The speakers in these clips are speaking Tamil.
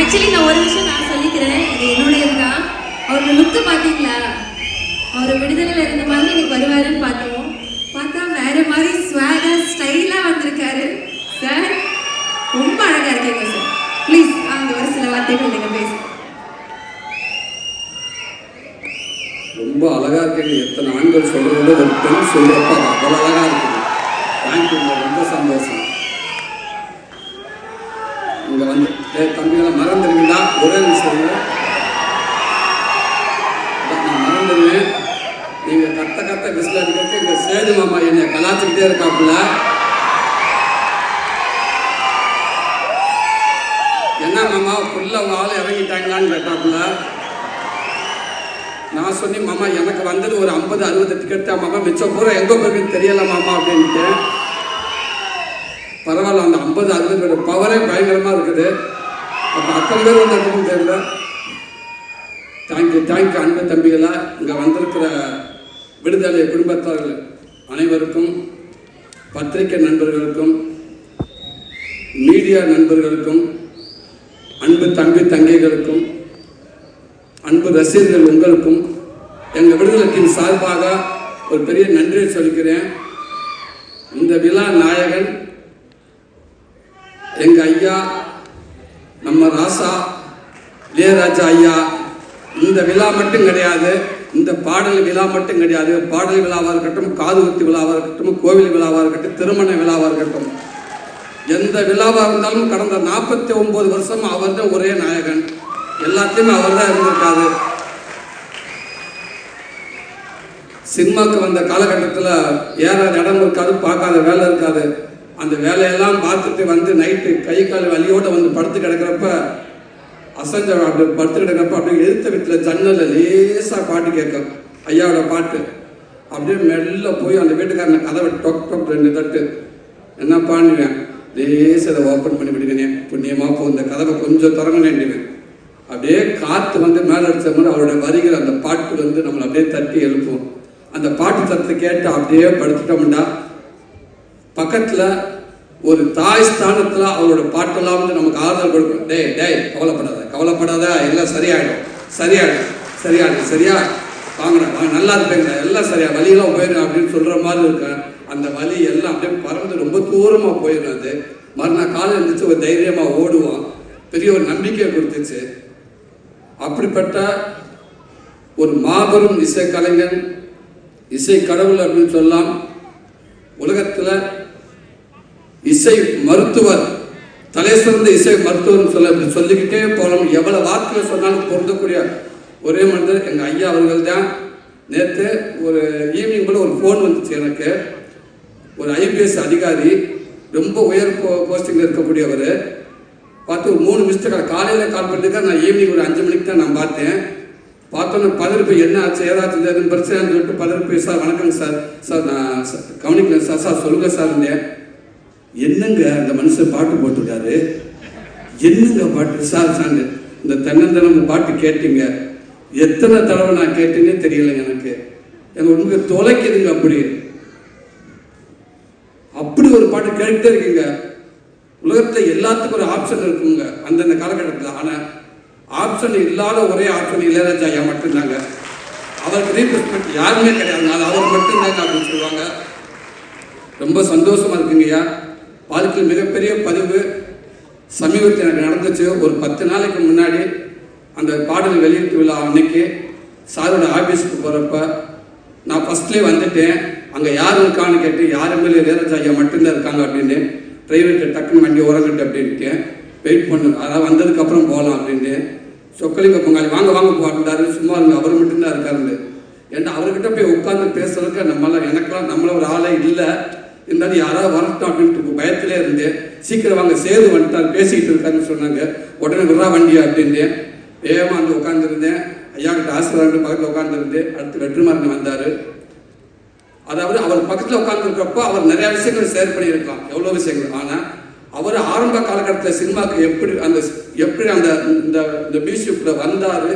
ஆக்சுவலி நான் ஒரு விஷயம் நான் சொல்லிக்கிறேன். இது என்னுடைய தான். அவரோட லுக்கு பார்த்தீங்களா? அவர் விடுதலையில் இருந்த மாதிரி இன்னைக்கு வருவாருன்னு பார்த்தோம். பார்த்தா வேற மாதிரி ஸ்வாகா ஸ்டைலாக வந்திருக்காரு. சார் ரொம்ப அழகாக இருக்கீங்க சார் ப்ளீஸ் அந்த ஒரு சில வார்த்தைகள் நீங்கள் பேசுங்க. ரொம்ப அழகா இருக்குது எத்தனை ஆண்கள் சொல்றதோட ஒரு பெண் சொல்றப்ப அவ்வளோ அழகா இருக்குது தேங்க்யூங்க ரொம்ப சந்தோஷம் இங்க வந்து ஏ தம்பிகளை மறந்துடுவீங்களா? ஒரே நிமிஷம் நான் மறந்துடுவேன். நீங்கள் கத்த கத்த விசில் அடிக்கிறது இந்த சேது மாமா என்னை கலாச்சிக்கிட்டே இருக்காப்புல. என்ன மாமா ஃபுல்லாக உங்க ஆள் இறங்கிட்டாங்களான்னு கேட்டாப்புல. நான் சொன்னேன் மாமா எனக்கு வந்தது ஒரு ஐம்பது அறுபது டிக்கெட் தான் மாமா. மிச்சம் பூரா எங்கே போயிருக்குன்னு தெரியல மாமா அப்படின்ட்டு. பரவாயில்ல அந்த ஐம்பது அறுபது பவரே பயங்கரமாக இருக்குது. அப்போ அத்தனை பேர் வந்து இருக்குன்னு தெரியல. தேங்க்யூ தேங்க்யூ அன்பு தம்பிகளா இங்கே வந்திருக்கிற விடுதலை குடும்பத்தார்கள் அனைவருக்கும் பத்திரிகை நண்பர்களுக்கும் மீடியா நண்பர்களுக்கும் அன்பு தம்பி தங்கைகளுக்கும் அன்பு ரசிகர்கள் உங்களுக்கும் எங்கள் விடுதலைக்கின் சார்பாக ஒரு பெரிய நன்றியை சொல்கிறேன். இந்த விழா நாயகன் எங்கள் ஐயா நம்ம ராசா இளையராஜா ஐயா இந்த விழா மட்டும் கிடையாது. இந்த பாடல் விழா மட்டும் கிடையாது. பாடல் விழாவாக இருக்கட்டும் காது குத்து விழாவாக இருக்கட்டும் கோவில் விழாவாக இருக்கட்டும் திருமண விழாவாக இருக்கட்டும். எந்த விழாவாக இருந்தாலும் கடந்த நாற்பத்தி ஒன்பது வருஷம் அவர் தான் ஒரே நாயகன். எல்லாத்தையுமே அவர் தான் இருந்திருக்காரு. சினிமாக்கு வந்த காலகட்டத்தில் ஏறாத இடம் இருக்காது பார்க்காத வேலை இருக்காது. அந்த வேலையெல்லாம் பார்த்துட்டு வந்து நைட்டு கை கால் வலியோட வந்து படுத்து கிடக்கிறப்ப அசஞ்ச அப்படி படுத்து கிடக்கிறப்ப அப்படியே எழுத்த வீட்டில் ஜன்னலில் லேசாக பாட்டு கேட்கும். ஐயாவோட பாட்டு. அப்படியே மெல்ல போய் அந்த வீட்டுக்காரன் கதவை டொக் டொக் ரெண்டு தட்டு. என்ன பண்ணுவேன் லேசாக அதை ஓப்பன் பண்ணி விடுவேனே புண்ணியமாக போ இந்த கதவை கொஞ்சம் திறங்கணுவேன் அப்படியே காற்று வந்து மேலே அடித்த மாதிரி அவருடைய வரிகள் அந்த பாட்டு வந்து நம்மளை அப்படியே தட்டி எழுப்பும். அந்த பாட்டு தத்து கேட்டு அப்படியே படுத்துட்டோம்னா பக்கத்தில் ஒரு தாய் ஸ்தானத்தில் அவரோட பாட்டெல்லாம் வந்து நமக்கு ஆறுதல் கொடுக்கும் டேய் டேய் கவலைப்படாத கவலைப்படாத எல்லாம் சரியாயிடும். சரியாயிடும். சரியாயிடும். சரியா? வாங்கடா வாங்க நல்லா இருப்பேங்க எல்லாம் சரியா? வலியெல்லாம் போயிடும் அப்படின்னு சொல்கிற மாதிரி இருக்கேன் அந்த வலி எல்லாம் அப்படியே பறந்து ரொம்ப தூரமாக போயிடும் அது. மறுநாள் காலை எழுந்திரிச்சு ஒரு தைரியமாக ஓடுவோம் பெரிய ஒரு நம்பிக்கையை கொடுத்துச்சு. அப்படிப்பட்ட ஒரு மாபெரும் இசை கலைஞன் இசை கடவுள் அப்படின்னு சொல்லலாம் உலகத்தில் இசை மருத்துவர் தலை சிறந்த இசை மருத்துவர்னு சொல்ல சொல்லிக்கிட்டே போகலாம் எவ்வளோ வார்த்தை சொன்னாலும் பொருந்தக்கூடிய ஒரே மனிதர் எங்கள் ஐயா அவர்கள் தான் நேற்று ஒரு ஈவினிங் கூட ஒரு ஃபோன் வந்துச்சு எனக்கு. ஒரு ஐபிஎஸ் அதிகாரி ரொம்ப உயர் போ போஸ்டிங்கில் இருக்கக்கூடியவர். பார்த்து ஒரு மூணு மிஸ்டேக் காலையில் கால் பண்ணிட்டு நான் ஈவினிங் ஒரு அஞ்சு மணிக்கு தான் நான் பார்த்தேன். பார்த்தோன்னே பதறிப்பு என்ன ஆச்சு ஏதாச்சும் எதுவும் பிரச்சனைன்னு சொல்லிட்டு பதறிப்பு சார் வணக்கம் சார். சார் நான் கவனிக்கல. சார் சார் சொல்லுங்கள் சார் இருந்தேன் என்னங்க அந்த மனுஷன் பாட்டு போட்டிருக்காரு? என்னங்க பாட்டு? சார் சாங்க இந்த தென்னந்தனம் பாட்டு கேட்டீங்க. எத்தனை தடவை நான் கேட்டேனே தெரியலைங்க எனக்கு. எனக்கு உண்மை தொலைக்குதுங்க அப்படி. அப்படி ஒரு பாட்டு கேட்டுட்டே இருக்கீங்க. உலகத்தில் எல்லாத்துக்கும் ஒரு ஆப்ஷன் இருக்குங்க அந்தந்த காலகட்டத்தில். ஆனால் ஆப்ஷன் இல்லாத ஒரே ஆப்ஷன் இளையராஜா ஐயா மட்டும்தாங்க. அவருக்கு ரீப்ளேஸ்மெண்ட் யாருமே கிடையாது. அவர் மட்டும்தாங்க அப்படின்னு சொல்லுவாங்க. ரொம்ப சந்தோஷமா இருக்குங்கய்யா வாழ்க்கையில் மிகப்பெரிய பதிவு சமீபத்தில் எனக்கு நடந்துச்சு. ஒரு பத்து நாளைக்கு முன்னாடி அந்த பாடல் வெளியீட்டு விழா அன்னைக்கு சாரோட ஆஃபீஸுக்கு போகிறப்ப நான் ஃபஸ்ட்லேயே வந்துட்டேன். அங்கே யார் இருக்கான்னு கேட்டு யார் எம்எல்ஏ இளையராஜா ஐயா மட்டும்தான் இருக்காங்க அப்படின்னு டிரைவர்கிட்ட டக்குன்னு வண்டி உறங்கிட்டு அப்படின்ட்டு வெயிட் பண்ணு அதாவது வந்ததுக்கப்புறம் போகலாம் அப்படின்ட்டு சொக்கலிங்க பொங்காளி வாங்க வாங்க போட்டாரு சும்மா இருங்க அவர் மட்டும்தான் இருக்காருன்னு. ஏன்னா அவர்கிட்ட போய் உட்காந்து பேசுறதுக்கு நம்மளால் எனக்கெல்லாம் நம்மள ஒரு ஆளே இல்லை. இருந்தாலும் யாராவது வரட்டும் அப்படின்ட்டு பயத்திலே இருந்தேன் சீக்கிரம் வாங்க சேது வந்துட்டார் பேசிக்கிட்டு இருக்காருன்னு சொன்னாங்க. உடனே விட்றா வண்டியா அப்படின்ட்டு. வேகமாக வந்து உட்காந்துருந்தேன் ஐயா கிட்ட ஆசீர்வாதம் பக்கத்தில் உட்காந்துருந்தேன் அடுத்து வெற்றிமாறன் வந்தார். அதாவது அவர் பக்கத்தில் உட்காந்துருக்கப்போ அவர் நிறைய விஷயங்கள் ஷேர் பண்ணியிருக்கலாம். எவ்வளோ விஷயங்கள்? ஆனால் அவர் ஆரம்ப காலகட்டத்தில் சினிமாக்கு எப்படி அந்த எப்படி அந்த இந்த இந்த வந்தார்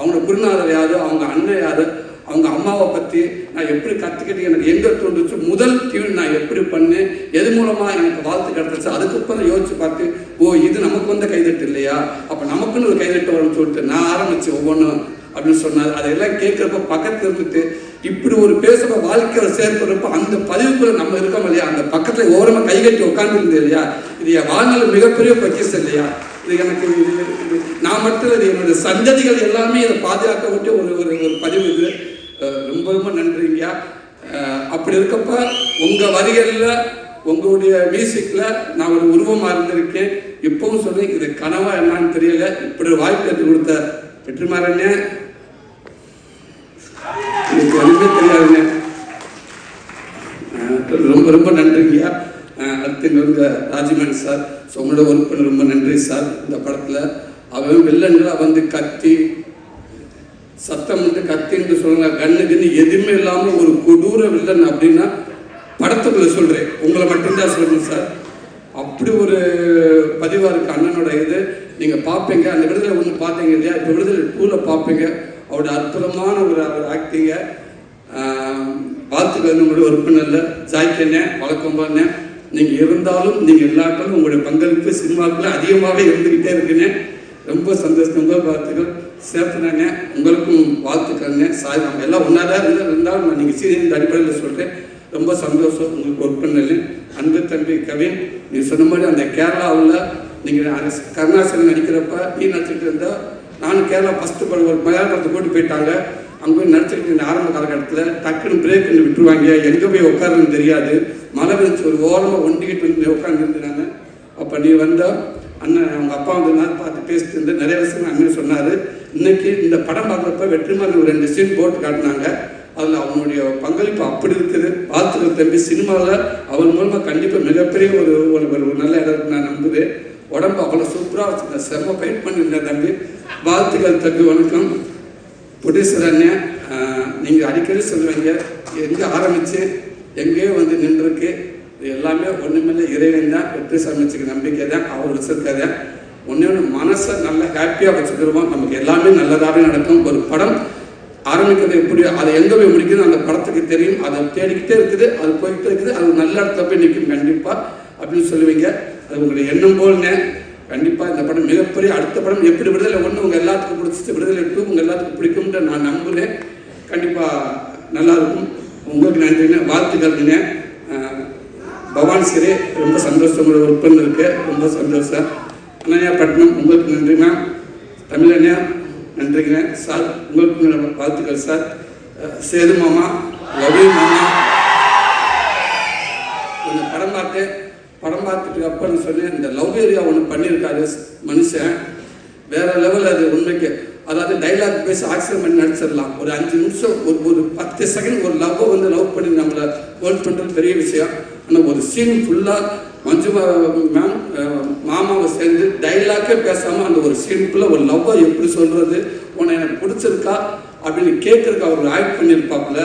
அவங்க குருநாதர் யார் அவங்க அண்ணன் யார் அவங்க அம்மாவை பற்றி நான் எப்படி கற்றுக்கிட்டு எனக்கு எங்கே தோன்றுச்சு முதல் டியூன் நான் எப்படி பண்ணேன் எது மூலமாக எனக்கு வாழ்த்து கிடச்சிச்சு அதுக்கப்புறம் யோசிச்சு பார்த்து ஓ இது நமக்கு வந்த கைதட்டு இல்லையா? அப்போ நமக்குன்னு ஒரு கைதட்டு வரும்னு சொல்லிட்டு நான் ஆரம்பிச்சு ஒவ்வொன்றும் அப்படின்னு சொன்னார். அதையெல்லாம் கேட்குறப்ப பக்கத்தில் இருந்துட்டு இப்படி ஒரு பேசுகிற வாழ்க்கையில் சேர்க்கிறப்ப அந்த பதிவுக்குள்ள நம்ம இருக்கோம் இல்லையா? அந்த பக்கத்தில் ஓரமாக கைகட்டி உட்காந்துருந்தது இல்லையா? இது என் வாழ்நாள் மிகப்பெரிய பக்கிஸ் இல்லையா? இது எனக்கு இது நான் மட்டும் இது என்னுடைய சந்ததிகள் எல்லாமே இதை பாதுகாக்க விட்டு ஒரு ஒரு பதிவு இது. ரொம்ப ரொம்ப நன்றிங்கய்யா அப்படி இருக்கப்ப உங்கள் வரிகளில் உங்களுடைய மியூசிக்கில் நான் ஒரு உருவமாக இருந்திருக்கேன். இப்பவும் சொல்கிறேன் இது கனவா என்னன்னு தெரியல. இப்படி ஒரு வாய்ப்பு எடுத்து கொடுத்த வெற்றிமாறனே. எனக்கு எதுவுமே தெரியாதுங்க. ரொம்ப ரொம்ப நன்றிங்கய்யா. அடுத்து இருந்த வந்து சார். ஸோ உங்களோட ஒர்க் பண்ண ரொம்ப நன்றி சார். இந்த படத்தில். அவன் வில்லன்களா வந்து கத்தி சத்தம் வந்து கத்தின்னு சொல்லுங்க கண்ணு கண்ணு எதுவுமே இல்லாமல் ஒரு கொடூர வில்லன் அப்படின்னா படத்துக்குள்ள சொல்கிறேன் உங்களை மட்டும்தான் சொல்லுங்க சார். அப்படி ஒரு பதிவாக இருக்கு அண்ணனோட இது. நீங்கள் பார்ப்பீங்க அந்த விடுதலை ஒன்று பார்த்தீங்க இல்லையா? இப்போ விடுதலை டூவில் பார்ப்பீங்க அவரோட அற்புதமான ஒரு ஆக்டிங்க வாழ்த்துக்கள் உங்களுடைய உறுப்பினரில். ஜாய்க்கண்ணே வழக்கம் பண்ண நீங்கள் இருந்தாலும் நீங்கள் எல்லாருக்கும் உங்களுடைய பங்களிப்பு சினிமாக்குள்ள அதிகமாகவே இருந்துக்கிட்டே இருக்குன்னு ரொம்ப சந்தோஷம். வாழ்த்துக்கள். சேர்த்துனாங்க உங்களுக்கும் வாழ்த்துக்கிறேங்க சாரி நம்ம எல்லாம் ஒன்றா தான் இருந்து இருந்தாலும் நான் நீங்கள் சீரியல் அடிப்படையில் சொல்கிறேன் ரொம்ப சந்தோஷம் உங்களுக்கு ஒர்க் பண்ணல அன்பு தம்பி கவின் நீ சொன்ன மாதிரி அந்த கேரளாவில் நீங்கள் கருணாசன் நடிக்கிறப்ப நீ நடிச்சுட்டு இருந்தா நானும் கேரளா ஃபஸ்ட்டு படம் ஒரு மலையாளத்தை படத்தை போயிட்டாங்க. அங்கே போய் நடிச்சுட்டு இருந்த ஆரம்ப காலகட்டத்தில் டக்குன்னு பிரேக் விட்டுருவாங்க. எங்கே போய் உட்காருன்னு தெரியாது. மழை விழுந்து ஒரு ஓரமாக ஒண்டிக்கிட்டு வந்து உட்காந்துருந்தாங்க அப்போ நீ வந்தால் அண்ணன் அவங்க அப்பா வந்து நான் பார்த்து பேசிட்டு இருந்து நிறைய விஷயம் அண்ணன் சொன்னார். இன்னைக்கு இந்த படம் பார்க்குறப்ப வெற்றிமாறன் ஒரு ரெண்டு சீன் போட்டு காட்டினாங்க. அதில் அவனுடைய பங்களிப்பு அப்படி இருக்குது. வாழ்த்துக்கள் தம்பி சினிமாவில் அவன் மூலமாக கண்டிப்பாக மிகப்பெரிய ஒரு ஒரு ஒரு நல்ல இடம் நான் நம்புகிறேன் உடம்பு அவ்வளோ சூப்பராக வச்சுருந்தேன் செம்ம ஃபைட் பண்ணியிருந்தேன் தம்பி. வாழ்த்துக்கள் தம்பி வணக்கம். புடிசர் அண்ணன் நீங்கள் அடிக்கடி சொல்லுவீங்க. எங்கே ஆரம்பித்து எங்கேயோ வந்து நின்றுருக்கு? இது எல்லாமே ஒன்றுமில்லை இறைவன் தான் வெற்றி சமைச்சுக்கு நம்பிக்கை தான் அவர் வச்சிருக்காரு ஒன்றே ஒன்று மனசை நல்லா ஹாப்பியாக வச்சுக்கிடுவோம் நமக்கு எல்லாமே நல்லதாகவே நடக்கும். ஒரு படம் ஆரம்பிக்கிறது எப்படி அதை எங்கே போய் முடிக்குது அந்த படத்துக்கு தெரியும். அதை தேடிக்கிட்டே இருக்குது அது போய்கிட்டே இருக்குது. அது நல்ல இடத்துல போய் நிற்கும் கண்டிப்பாக அப்படின்னு சொல்லுவீங்க. அது உங்களுடைய எண்ணம் போல்னே கண்டிப்பாக இந்த படம் மிகப்பெரிய அடுத்த படம் எப்படி விடுதலை ஒன்று உங்கள் எல்லாத்துக்கும் பிடிச்சிட்டு விடுதலை டூ உங்கள் எல்லாத்துக்கும் பிடிக்கும்ன்ற நான் நம்புகிறேன் கண்டிப்பாக நல்லா இருக்கும். உங்களுக்கு நன்றிங்க. வாழ்த்துக்கள்ங்க. பவான் சிறே ரொம்ப சந்தோஷம் உங்களோட ஒர்க் பண்ணிருக்கு ரொம்ப சந்தோஷம். அண்ணா பட்னம் உங்களுக்கு நன்றி மேம் தமிழண்ணா நன்றிங்க. சார் உங்களுக்கு என்னோட வாழ்த்துக்கள் சார். சேது மாமா ரவி மாமா. கொஞ்சம் படம் பார்த்தேன். படம் பார்த்துட்டு அப்புறம் சொன்னேன் இந்த லவ் ஏரியா ஒன்று பண்ணியிருக்காரு மனுஷன். வேற லெவல் அது உண்மைக்கு. அதாவது டைலாக் பேசி ஆக்சிடென்ட் பண்ணி நடிச்சிடலாம். ஒரு அஞ்சு நிமிஷம் ஒரு ஒரு பத்து செகண்ட் ஒரு லவ்வை வந்து லவ் பண்ணி நம்மளை ஹோல்ட் பண்ணுறது பெரிய விஷயம். ஆனால் ஒரு சீன் ஃபுல்லாக மஞ்சு மேம் மாமாவை சேர்ந்து டைலாக்கே பேசாமல் அந்த ஒரு சீன் ஃபுல்லாக ஒரு லவ்வை எப்படி சொல்கிறது உன்னை எனக்கு பிடிச்சிருக்கா அப்படின்னு கேட்குறக்கு அவர் ஆக்ட் பண்ணியிருப்பாப்புல.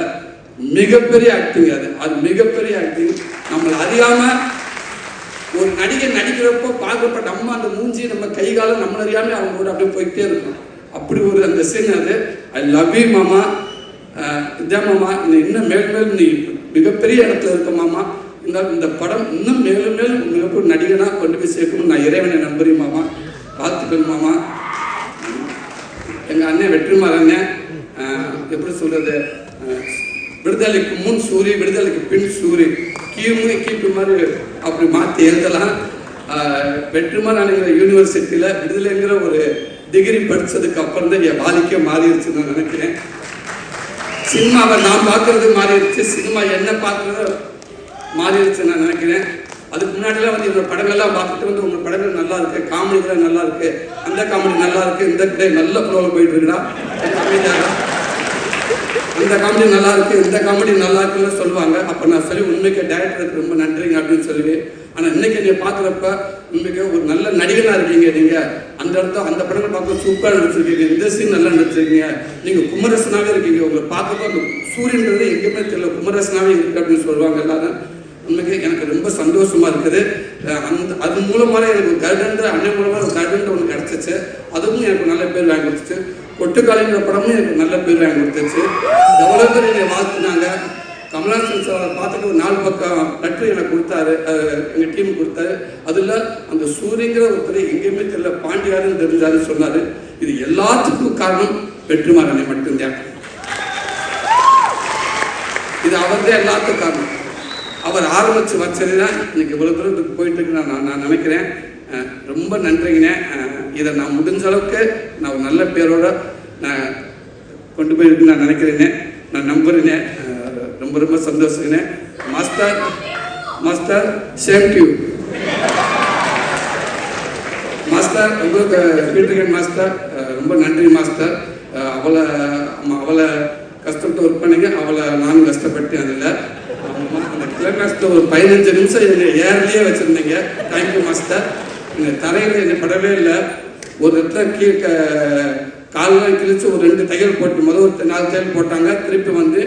மிகப்பெரிய ஆக்டிங் அது. அது மிகப்பெரிய ஆக்டிங் நம்மளை அறியாமல் ஒரு நடிகை நடிக்கிறப்போ பார்க்குறப்ப நம்ம அந்த மூஞ்சி நம்ம கை காலம் நம்மள அறியாமல் அவங்க கூட அப்படியே போய்கிட்டே இருக்கும். அப்படி ஒரு அந்த சீன் அது. ஐ லவ் யூ மாமா. இதே மாமா. நீ இன்னும் மேல் மேல் நீ மிகப்பெரிய இடத்துல இருக்க மாமா. இந்த இந்த படம் இன்னும் மேலும் மேலும் உங்களுக்கு நடிகனாக கொண்டு போய் சேர்க்கணும் நான் இறைவனை நம்புறேன் மாமா. வாழ்த்துக்கள் மாமா. எங்கள் அண்ணன் வெற்றிமாறன் அண்ணன் எப்படி சொல்கிறது விடுதலைக்கு முன் சூரி விடுதலைக்கு பின் சூரி. கீமு கீப்பு மாதிரி அப்படி மாற்றி எழுதலாம். அஹ் வெற்றிமாறனுங்கிற யூனிவர்சிட்டியில் விடுதலைங்கிற ஒரு டிகிரி படித்ததுக்கு அப்புறம் தான் என் வாழ்க்கையே மாறிடுச்சுன்னு நான் நினைக்கிறேன். சினிமாவை நான் பார்க்கறது மாறிடுச்சு. சினிமா என்ன பார்க்குறதோ மாறிடுச்சு நான் நினைக்கிறேன். அதுக்கு முன்னாடிலாம் வந்து என்னோட படங்கள்லாம் பார்த்துட்டு வந்து உங்கள் படங்கள் நல்லா இருக்கு காமெடிகள் நல்லா இருக்கு அந்த காமெடி நல்லா இருக்கு இந்த டே நல்ல ஃப்ளோவில் போயிட்டு இருக்குடா. அமைதியாக அந்த காமெடி நல்லா இருக்கு இந்த காமெடி நல்லா இருக்குன்னு சொல்லுவாங்க. அப்போ நான் சொல்லி உண்மைக்கு டேரக்டருக்கு ரொம்ப நன்றிங்க அப்படின்னு சொல்லுவேன். ஆனால் இன்னைக்கு நீங்கள் பார்க்குறப்ப உண்மைக்கு ஒரு நல்ல நடிகனாக இருக்கீங்க நீங்கள் அந்த இடத்த அந்த படங்கள் பார்க்க சூப்பராக நடிச்சிருக்கீங்க. இந்த சீன் நல்லா நடிச்சிருக்கீங்க. நீங்கள் குமரசனாகவே இருக்கீங்க. உங்களை பார்க்கப்ப அந்த சூரியன்றது எங்கேயுமே தெரியல. குமரசனாகவே இருக்கு அப்படின்னு சொல்லுவாங்க எல்லாரும். உண்மைக்கு எனக்கு ரொம்ப சந்தோஷமா இருக்குது. அந்த அது மூலமாக எனக்கு ஒரு அண்ணன் மூலமாக ஒரு ஒன்று கிடச்சிச்சு. அதுவும் எனக்கு நல்ல பேர் வாங்கி கொடுத்துச்சு. கொட்டுக்காலின்ற படமும் எனக்கு நல்ல பேர் வாங்கி கொடுத்துச்சு. எவ்வளோ பேர் என்னை வாழ்த்துனாங்க. கமலாசன் சார் பார்த்துட்டு ஒரு நாலு பக்கம் லெட்டர் எனக்கு கொடுத்தாரு. எங்கள் டீம் கொடுத்தாரு. அதில் அந்த சூரியங்கிற ஒருத்தர் எங்கேயுமே தெரியல பாண்டியாருன்னு தெரிஞ்சாருன்னு சொன்னார். இது எல்லாத்துக்கும் காரணம் வெற்றிமாறனை மட்டும்தான். இது அவர் தான் எல்லாத்துக்கும் காரணம். அவர் ஆரம்பித்து வச்சது தான் இன்னைக்கு இவ்வளோ தூரத்துக்கு போயிட்டு இருக்கு நான் நான் நினைக்கிறேன். ரொம்ப நன்றிங்கண்ணே. இதை நான் முடிஞ்ச அளவுக்கு நான் ஒரு நல்ல பேரோட நான் கொண்டு போயிருக்கு நான் நினைக்கிறேனே நான் நம்புறேனே ரொம்ப ரொம்ப சந்தோஷங்கண்ணே. Master master same to you master உங்களுக்கு பீட்டர்கன் மாஸ்டர் ரொம்ப நன்றி மாஸ்டர் அவளை அவளை கஷ்டப்பட்டு ஒர்க் பண்ணுங்க. அவளை நானும் கஷ்டப்பட்டேன் அதில். அந்த ஒரு பதினஞ்சு நிமிஷம் என்னை ஏர்லேயே வச்சுருந்தீங்க. தேங்க்யூ மாஸ்டர் இந்த தரையில் என்னை படவே இல்லை. ஒரு இடத்துல கீழே காலெல்லாம் கிழிச்சு ஒரு ரெண்டு தையல் போட்டு முதல் ஒரு நாலு தையல் போட்டாங்க. திருப்பி வந்து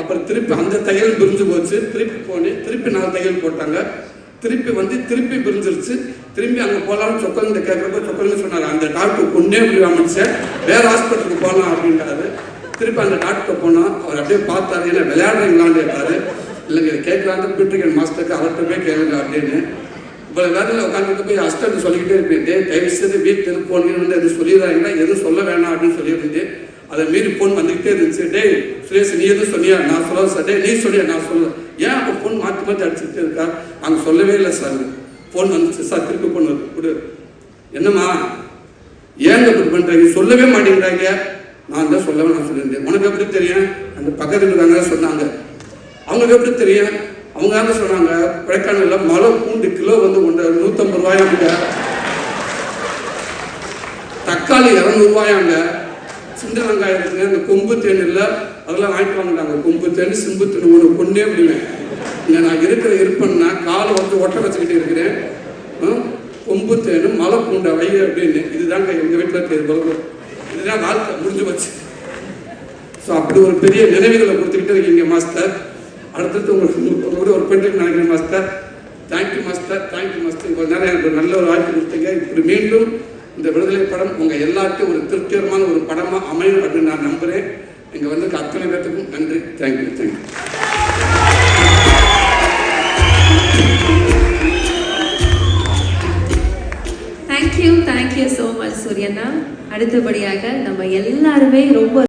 அப்புறம் திருப்பி அந்த தையல் பிரிஞ்சு போச்சு. திருப்பி போனேன் திருப்பி நாலு தையல் போட்டாங்க. திருப்பி வந்து திருப்பி பிரிஞ்சிருச்சு. திரும்பி அங்கே போகலான்னு சொக்கல்கிட்ட கேட்குறப்ப சொக்கல்னு சொன்னார் அந்த டாக்டர் கொண்டே முடியாம சார் வேறு ஹாஸ்பிட்டலுக்கு போகலாம் அப்படின்றாரு திருப்பி அந்த டாக்டர் போனால் அவர் அப்படியே பார்த்தாரு ஏன்னா விளையாடுறீங்களான்னு கேட்டார். இல்லைங்க இதை கேட்கலான்னு பீட்டர்கன் மாஸ்டருக்கு அவர்கிட்டமே கேளுங்க அப்படின்னு. இப்போ வேலையில் உட்காந்துட்டு போய் அஸ்டன்ட் சொல்லிக்கிட்டே இருப்பேன். டே தயவு செய்து போனீங்கன்னு வந்து எதுவும் சொல்லிடுறாங்கன்னா எதுவும் சொல்ல வேணாம் அப்படின்னு சொல்லியிருந்தேன். அதை மீறி ஃபோன் வந்துக்கிட்டே இருந்துச்சு. டேய் சுரேஷ் நீ எதுவும் சொன்னியா? நான் சொல்ல சார் டேய் நீ சொல்லியா? நான் சொல்ல ஏன் அப்போ ஃபோன் மாற்றி மாற்றி அடிச்சுக்கிட்டே இருக்கா? அவங்க சொல்லவே இல்லை சார் ஃபோன் வந்துச்சு சார் திருப்பி ஃபோன் வருது கொடு. என்னம்மா? ஏங்க இப்படி பண்ணுறாங்க சொல்லவே மாட்டேங்கிறாங்க. நான் தான் சொல்லவே நான் சொல்லியிருந்தேன். உனக்கு எப்படி தெரியும்? அந்த பக்கத்தில் இருக்காங்க சொன்னாங்க. அவங்களுக்கு எப்படி தெரியும்? அவங்க தான் சொன்னாங்க கொடைக்கானலில் மலை பூண்டு கிலோ வந்து ஒன்று நூற்றம்பது ரூபாயாங்க. தக்காளி இரநூறுவாயாங்க சின்ன வெங்காயம் இருக்குங்க. இந்த கொம்பு தேன் இல்லை. அதெல்லாம் வாங்கிட்டு வாங்கிட்டாங்க கொம்பு தேன் சிம்பு தேன் ஒன்று கொண்டே முடியுவேன் இங்கே நான் இருக்கிற இருப்பேன்னா காலை வந்து ஒட்ட வச்சுக்கிட்டு இருக்கிறேன். கொம்பு தேன் மலை பூண்டை வை அப்படின்னு. இதுதாங்க எங்கள் வீட்டில் இருக்கிறது பலகம் இதுதான் வாழ்க்கை. முடிஞ்சு வச்சு ஸோ அப்படி ஒரு பெரிய நினைவுகளை கொடுத்துக்கிட்டு இருக்கீங்க மாஸ்டர். அடுத்தது உங்களுக்கு உங்களோட ஒரு பெண்களுக்கு நினைக்கிறேன் master thank you master thank you master. இவ்வளோ நேரம் எனக்கு ஒரு நல்ல ஒரு வாய்ப்பு கொடுத்தீங்க. இப்படி மீண்டும் இந்த விடுதலை படம் உங்கள் எல்லாருக்கும் ஒரு திருப்திகரமான ஒரு படமாக அமையும் அப்படின்னு நான் நம்புகிறேன் இங்கே வந்து அத்தனை பேர்த்துக்கும் நன்றி. Thank you thank you thank you thank you so much சூரியண்ணா அடுத்தபடியாக நம்ம எல்லாருமே ரொம்ப